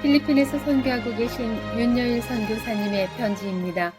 필리핀에서 선교하고 계신 윤여일 선교사님의 편지입니다.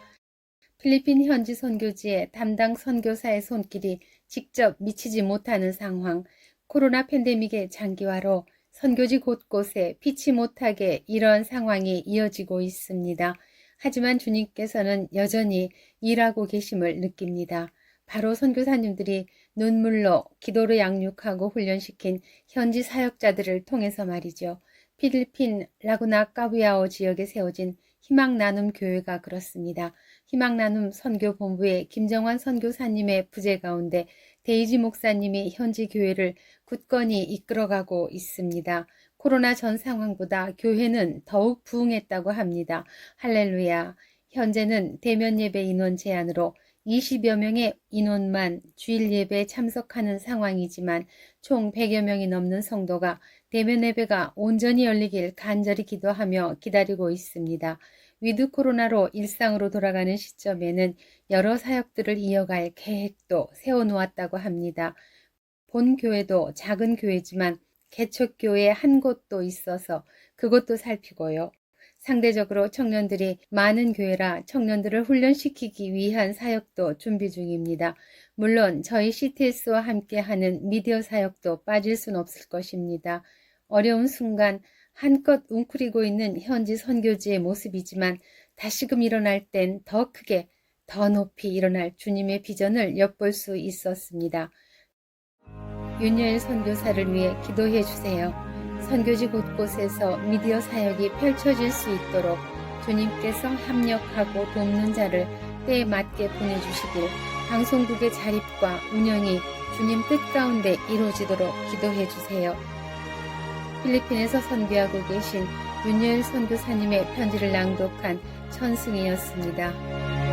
필리핀 현지 선교지의 담당 선교사의 손길이 직접 미치지 못하는 상황, 코로나 팬데믹의 장기화로 선교지 곳곳에 피치 못하게 이런 상황이 이어지고 있습니다. 하지만 주님께서는 여전히 일하고 계심을 느낍니다. 바로 선교사님들이 눈물로 기도로 양육하고 훈련시킨 현지 사역자들을 통해서 말이죠. 필리핀 라구나 까비아오 지역에 세워진 희망 나눔 교회가 그렇습니다. 희망 나눔 선교 본부의 김정환 선교사님의 부재 가운데 데이지 목사님이 현지 교회를 굳건히 이끌어가고 있습니다. 코로나 전 상황보다 교회는 더욱 부흥했다고 합니다. 할렐루야. 현재는 대면 예배 인원 제한으로 20여 명의 인원만 주일 예배에 참석하는 상황이지만 총 100여 명이 넘는 성도가 대면 예배가 온전히 열리길 간절히 기도하며 기다리고 있습니다. 위드 코로나로 일상으로 돌아가는 시점에는 여러 사역들을 이어갈 계획도 세워놓았다고 합니다. 본 교회도 작은 교회지만 개척교회 한 곳도 있어서 그것도 살피고요. 상대적으로 청년들이 많은 교회라 청년들을 훈련시키기 위한 사역도 준비 중입니다. 물론 저희 CTS와 함께하는 미디어 사역도 빠질 순 없을 것입니다. 어려운 순간 한껏 웅크리고 있는 현지 선교지의 모습이지만 다시금 일어날 땐 더 크게 더 높이 일어날 주님의 비전을 엿볼 수 있었습니다. 윤여일 선교사를 위해 기도해 주세요. 선교지 곳곳에서 미디어 사역이 펼쳐질 수 있도록 주님께서 협력하고 돕는 자를 때에 맞게 보내주시길 방송국의 자립과 운영이 주님 뜻 가운데 이루어지도록 기도해 주세요. 필리핀에서 선교하고 계신 윤여일 선교사님의 편지를 낭독한 천승이었습니다.